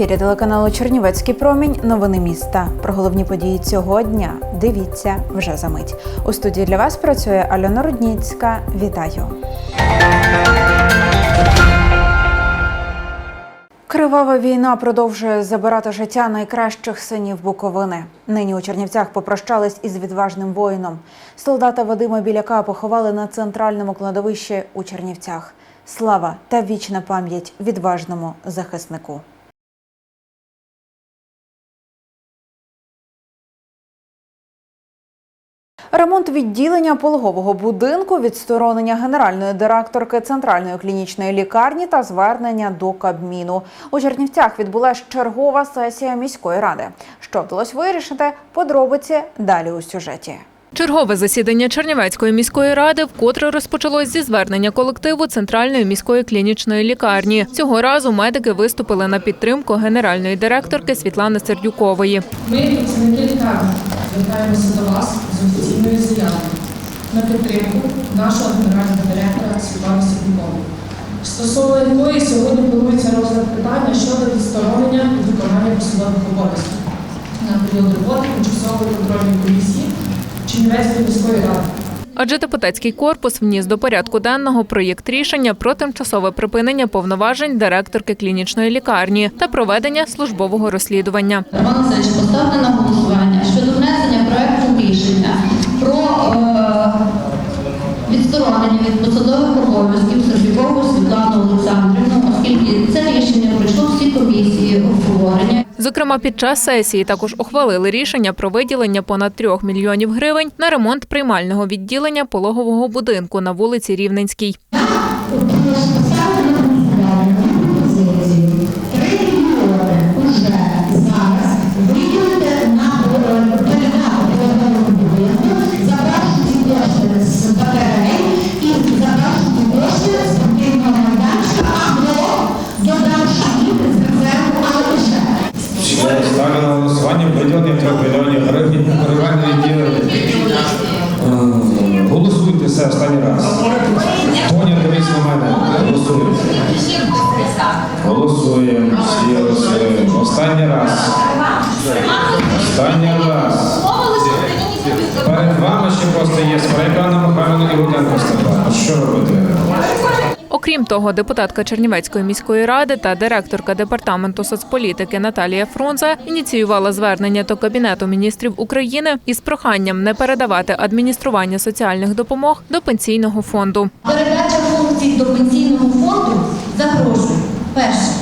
ефірі телеканалу Чернівецький промінь. Новини міста. Про головні події цього дня. Дивіться вже за мить. У студії для вас працює Альона Рудніцька. Вітаю. Кривава війна продовжує забирати життя найкращих синів Буковини. Нині у Чернівцях попрощались із відважним воїном. Солдата Вадима Біляка поховали на центральному кладовищі у Чернівцях. Слава та вічна пам'ять відважному захиснику. Ремонт відділення пологового будинку, відсторонення генеральної директорки центральної клінічної лікарні та звернення до Кабміну. У Чернівцях відбулася чергова сесія міської ради. Що вдалося вирішити? Подробиці далі у сюжеті. Чергове засідання Чернівецької міської ради вкотре розпочалось зі звернення колективу Центральної міської клінічної лікарні. Цього разу медики виступили на підтримку генеральної директорки Світлани Сердюкової. Ми, працівники лікарні, звертаємося до вас з офіційною заявою на підтримку нашого генерального директора Світлани Сердюкової, стосовно якої сьогодні планується розгляд питання щодо відсторонення від виконання посадових обов'язків на період роботи тимчасової контрольної комісії Чернівецької міської ради. Адже депутатський корпус вніс до порядку денного проєкт рішення про тимчасове припинення повноважень директорки клінічної лікарні та проведення службового розслідування. Роман Васильович, поставте на голосування щодо рішення про е, відсторонення від посадових обов'язків Сердюкову Світлану Олександрівну, оскільки це рішення пройшло всі комісії обговорення. Зокрема, під час сесії також ухвалили рішення про виділення понад 3 мільйонів гривень на ремонт приймального відділення пологового будинку на вулиці Рівненській. Голосуємо. Всі голосуємо. Останній раз. Останній раз. Перед вами ще просто є Спарайкана Михайловна і Руденко Степан. Що робити? Окрім того, депутатка Чернівецької міської ради та директорка департаменту соцполітики Наталія Фрунзе ініціювала звернення до Кабінету міністрів України із проханням не передавати адміністрування соціальних допомог до пенсійного фонду. Передача функцій до пенсійного фонду загрожує. Перше,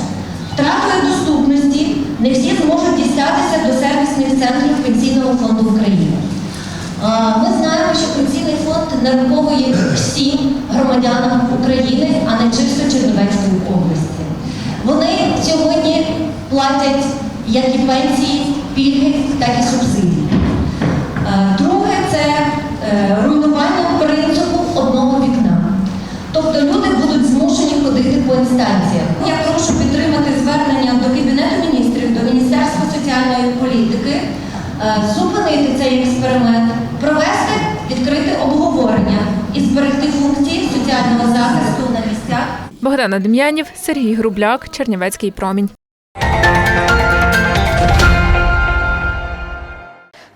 втратою доступності не всі зможуть дістатися до сервісних центрів Пенсійного фонду України. Ми знаємо, що пенсійний фонд нараховує всім громадянам України, а не чисто Чернівецької області. Вони сьогодні платять як і пенсії, пільги, так і субсидії. Е, Друге це е, руйнування принципу одного вікна. Тобто люди будуть змушені ходити по інстанціях. Я прошу підтримати звернення до Кабінету міністрів, до Міністерства соціальної політики, е, зупинити цей експеримент, провести відкрите обговорення і зберегти функції соціального захисту на місцях. Богдана Дем'янів, Сергій Грубляк, Чернівецький промінь.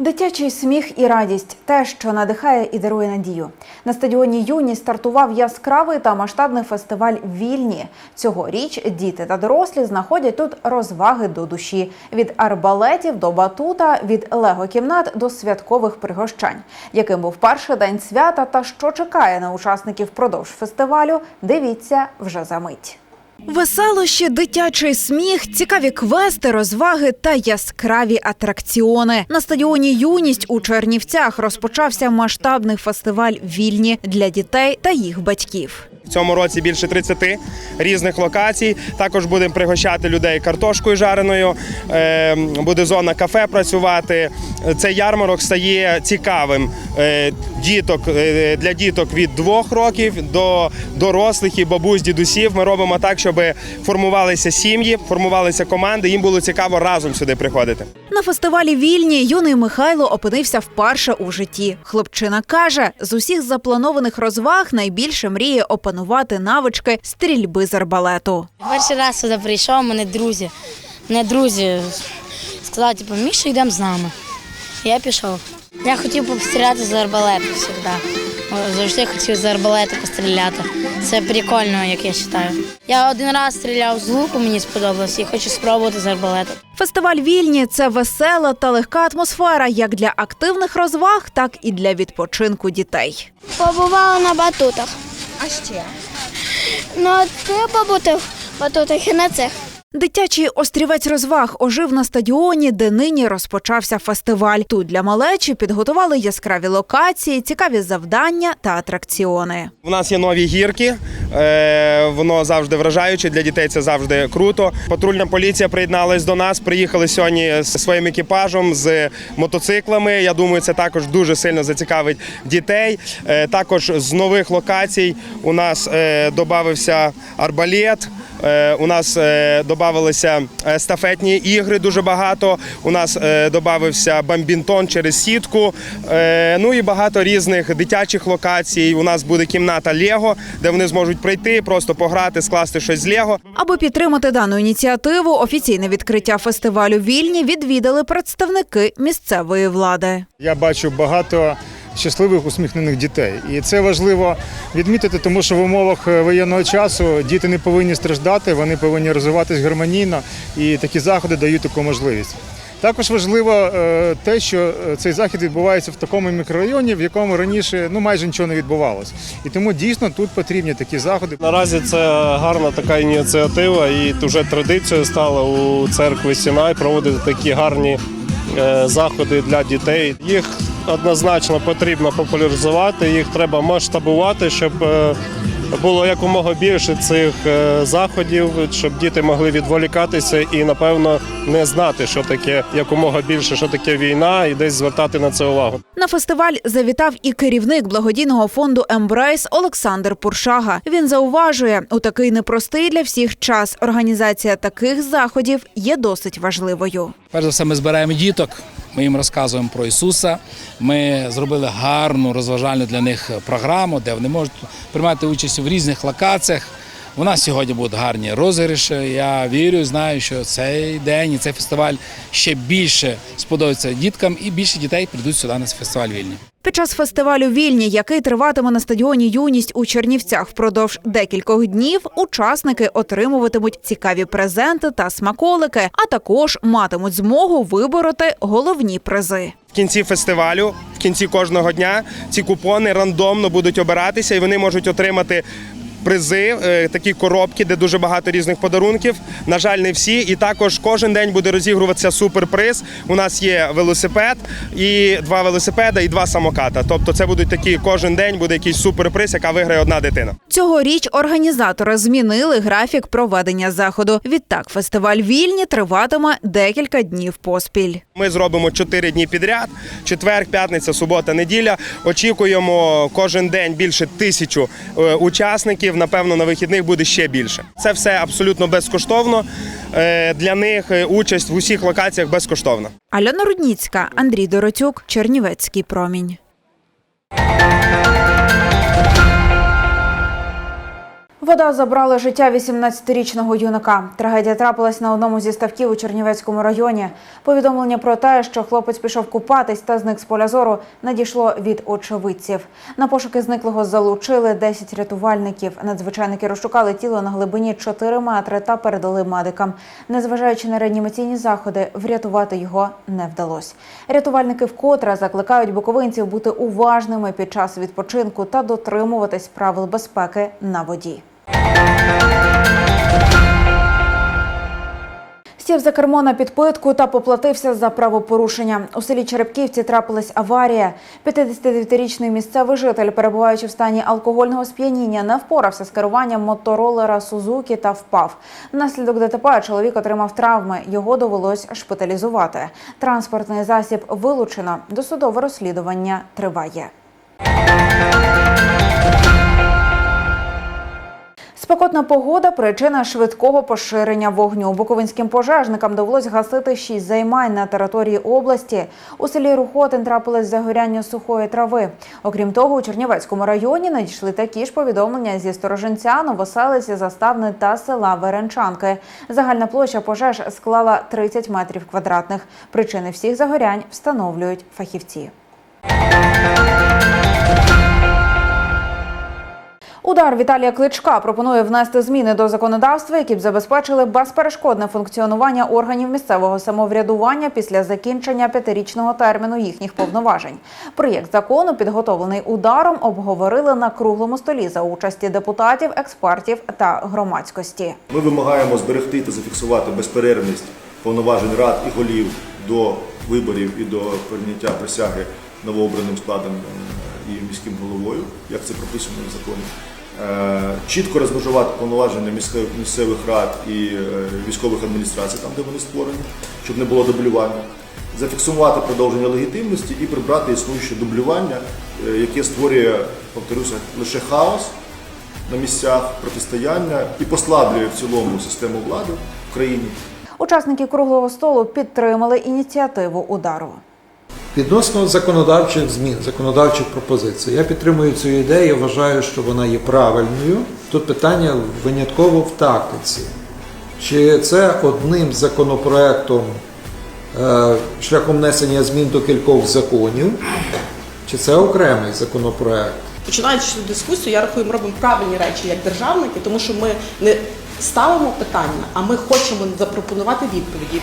Дитячий сміх і радість те, що надихає і дарує надію. На стадіоні Юні стартував яскравий та масштабний фестиваль Вільні. Цьогоріч діти та дорослі знаходять тут розваги до душі від арбалетів до батута, від лего-кімнат до святкових пригощань. Яким був перший день свята та що чекає на учасників впродовж фестивалю? Дивіться вже за мить. Веселощі, дитячий сміх, цікаві квести, розваги та яскраві атракціони. На стадіоні Юність у Чернівцях розпочався масштабний фестиваль Вільні для дітей та їх батьків. В цьому році більше 30 різних локацій. Також будемо пригощати людей картошкою жареною. е, Буде зона кафе працювати. Цей ярмарок стає цікавим е, діток е, для діток від двох років до дорослих і бабусь, дідусів. Ми робимо так, щоб формувалися сім'ї, формувалися команди. Їм було цікаво разом сюди приходити. На фестивалі Вільні юний Михайло опинився вперше у житті. Хлопчина каже, з усіх запланованих розваг найбільше мріє опанувати навички стрільби з арбалету. Перший раз сюди прийшов, мене друзі мене друзі сказали, типу, Міша, йдемо з нами. Я пішов. Я хотів постріляти з арбалету завжди. Завжди хотів з арбалету постріляти. Це прикольно, як я вважаю. Я один раз стріляв з луку, мені сподобалось, і хочу спробувати з арбалету. Фестиваль вільні це весела та легка атмосфера як для активних розваг, так і для відпочинку дітей. Побувала на батутах. А ще? Ну, а ти побути в батутах і на цих. Дитячий острівець розваг ожив на стадіоні, де нині розпочався фестиваль. Тут для малечі підготували яскраві локації, цікаві завдання та атракціони. У нас є нові гірки. е, Воно завжди вражаюче. Для дітей це завжди круто. Патрульна поліція приєдналась до нас. Приїхали сьогодні з своїм екіпажем з мотоциклами. Я думаю, це також дуже сильно зацікавить дітей. Е, Також з нових локацій у нас е, додався арбалет. Е, У нас е, додавалися естафетні ігри дуже багато. У нас е, додався бамбінтон через сітку. Е, Ну і багато різних дитячих локацій. У нас буде кімната Лего, де вони зможуть прийти, просто пограти, скласти щось з Лего. Аби підтримати дану ініціативу, офіційне відкриття фестивалю вільні відвідали представники місцевої влади. Я бачу багато щасливих усміхнених дітей, і це важливо відмітити, тому що в умовах е, воєнного часу діти не повинні страждати, вони повинні розвиватись гармонійно, і такі заходи дають таку можливість. Також важливо е, те, що е, цей захід відбувається в такому мікрорайоні, в якому раніше ну майже нічого не відбувалося. І тому дійсно тут потрібні такі заходи. Наразі це гарна така ініціатива, і вже традицією стало у церкві Сінай проводити такі гарні заходи для дітей. Їх однозначно потрібно популяризувати, їх треба масштабувати, щоб е, було якомога більше цих е, заходів, щоб діти могли відволікатися і, напевно, не знати, що таке якомога більше, що таке війна, і десь звертати на це увагу. На фестиваль завітав і керівник благодійного фонду Ембрейс Олександр Пуршага. Він зауважує, у такий непростий для всіх час організація таких заходів є досить важливою. Перш за все, ми збираємо діток. Ми їм розказуємо про Ісуса. Ми зробили гарну розважальну для них програму, де вони можуть приймати участь в різних локаціях. У нас сьогодні будуть гарні розіграші. Я вірю, знаю, що цей день і цей фестиваль ще більше сподобається діткам, і більше дітей прийдуть сюди на фестиваль вільні. Під час фестивалю Вільні, який триватиме на стадіоні Юність у Чернівцях впродовж декількох днів, учасники отримуватимуть цікаві презенти та смаколики, а також матимуть змогу вибороти головні призи. В кінці фестивалю, в кінці кожного дня, ці купони рандомно будуть обиратися, і вони можуть отримати. Призи, е, такі коробки, де дуже багато різних подарунків. На жаль, не всі. І також кожен день буде розігруватися суперприз. У нас є велосипед і два велосипеда, і два самоката. Тобто, це будуть такі кожен день буде якийсь суперприз, яка виграє одна дитина. Цьогоріч організатори змінили графік проведення заходу. Відтак, фестиваль Вільні триватиме декілька днів поспіль. Ми зробимо чотири дні підряд: четвер, п'ятниця, субота, неділя. Очікуємо кожен день більше тисячу е, учасників. Напевно, на вихідних буде ще більше. Це все абсолютно безкоштовно. Е, Для них е, участь в усіх локаціях безкоштовна. Альона Рудніцька, Андрій Доротюк, Чернівецький промінь. Вода забрала життя 18-річного юнака. Трагедія трапилась на одному зі ставків у Чернівецькому районі. Повідомлення про те, що хлопець пішов купатись та зник з поля зору, надійшло від очевидців. На пошуки зниклого залучили 10 рятувальників. Надзвичайники розшукали тіло на глибині 4 метри та передали медикам. Незважаючи на реанімаційні заходи, врятувати його не вдалося. Рятувальники вкотре закликають буковинців бути уважними під час відпочинку та дотримуватись правил безпеки на воді. Сів за кермо на підпитку та поплатився за правопорушення. У селі Черепківці трапилась аварія. 59-річний місцевий житель, перебуваючи в стані алкогольного сп'яніння, не впорався з керуванням моторолера Сузукі та впав. Внаслідок ДТП чоловік отримав травми. Його довелось шпиталізувати. Транспортний засіб вилучено. Досудове розслідування триває. Спекотна погода причина швидкого поширення вогню. Буковинським пожежникам довелось гасити шість займань на території області. У селі Рухотин трапилось загоряння сухої трави. Окрім того, у Чернівецькому районі надійшли такі ж повідомлення зі Сторожинця, Новоселиці, Заставни та села Веренчанки. Загальна площа пожеж склала 30 метрів квадратних. Причини всіх загорянь встановлюють фахівці. Удар Віталія Кличка пропонує внести зміни до законодавства, які б забезпечили безперешкодне функціонування органів місцевого самоврядування після закінчення п'ятирічного терміну їхніх повноважень. Проєкт закону, підготовлений ударом, обговорили на круглому столі за участі депутатів, експертів та громадськості. Ми вимагаємо зберегти та зафіксувати безперервність повноважень рад і голів до виборів і до прийняття присяги новообраним складом е, і міським головою, як це прописано в законі. Е, Чітко розмежувати повноваження місцевих, рад і е, військових адміністрацій, там де вони створені, щоб не було дублювання. Зафіксувати продовження легітимності і прибрати існуюче дублювання, е, яке створює, повторюся, лише хаос на місцях протистояння і послаблює в цілому систему влади в країні. Учасники круглого столу підтримали ініціативу удару. Відносно законодавчих змін, законодавчих пропозицій, я підтримую цю ідею, я вважаю, що вона є правильною. Тут питання винятково в тактиці. Чи це одним законопроектом е, шляхом внесення змін до кількох законів, чи це окремий законопроект? Починаючи цю дискусію, я рахую, ми робимо правильні речі як державники, тому що ми не ставимо питання, а ми хочемо запропонувати відповіді.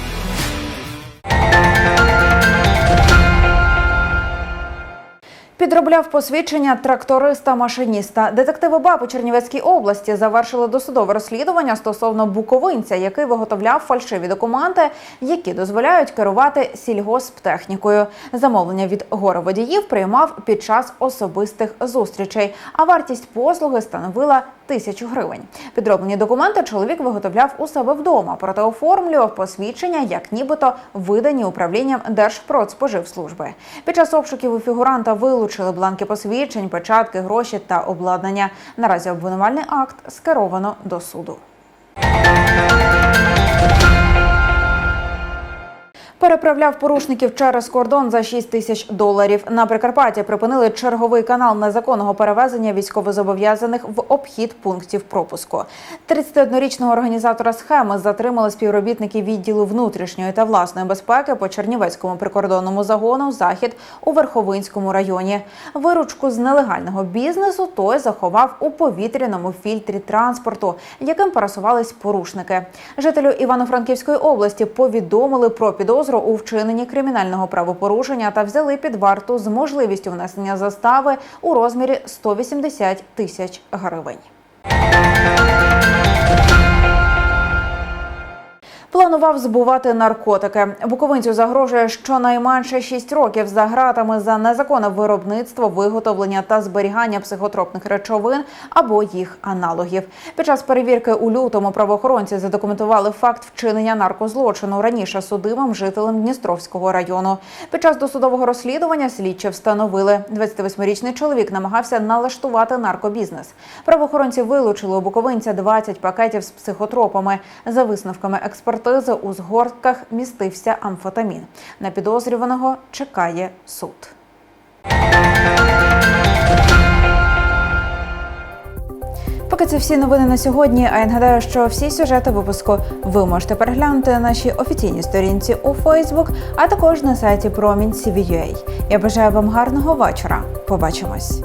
Підробляв посвідчення тракториста-машиніста. Детективи БАП у Чернівецькій області завершили досудове розслідування стосовно буковинця, який виготовляв фальшиві документи, які дозволяють керувати сільгосптехнікою. Замовлення від гороводіїв приймав під час особистих зустрічей, а вартість послуги становила тисячу гривень. Підроблені документи чоловік виготовляв у себе вдома, проте оформлював посвідчення, як нібито видані управлінням Держпродспоживслужби. Під час обшуків у фігуранта вилучили бланки посвідчень, печатки, гроші та обладнання. Наразі обвинувальний акт скеровано до суду. Переправляв порушників через кордон за 6 тисяч доларів. На Прикарпатті припинили черговий канал незаконного перевезення військовозобов'язаних в обхід пунктів пропуску. 31-річного організатора схеми затримали співробітники відділу внутрішньої та власної безпеки по Чернівецькому прикордонному загону Захід у Верховинському районі. Виручку з нелегального бізнесу той заховав у повітряному фільтрі транспорту, яким пересувались порушники. Жителю Івано-Франківської області повідомили про підозру у вчиненні кримінального правопорушення та взяли під варту з можливістю внесення застави у розмірі 180 тисяч гривень. Планував збувати наркотики. Буковинцю загрожує щонайменше 6 років за ґратами за незаконне виробництво, виготовлення та зберігання психотропних речовин або їх аналогів. Під час перевірки у лютому правоохоронці задокументували факт вчинення наркозлочину раніше судимим жителем Дністровського району. Під час досудового розслідування слідчі встановили 28-річний чоловік намагався налаштувати наркобізнес. Правоохоронці вилучили у буковинця 20 пакетів з психотропами. За висновками експертизи у згортках містився амфетамін. На підозрюваного чекає суд. Поки це всі новини на сьогодні. А я нагадаю, що всі сюжети випуску ви можете переглянути на нашій офіційній сторінці у Фейсбук, а також на сайті Промінь CVUA. Я бажаю вам гарного вечора. Побачимось.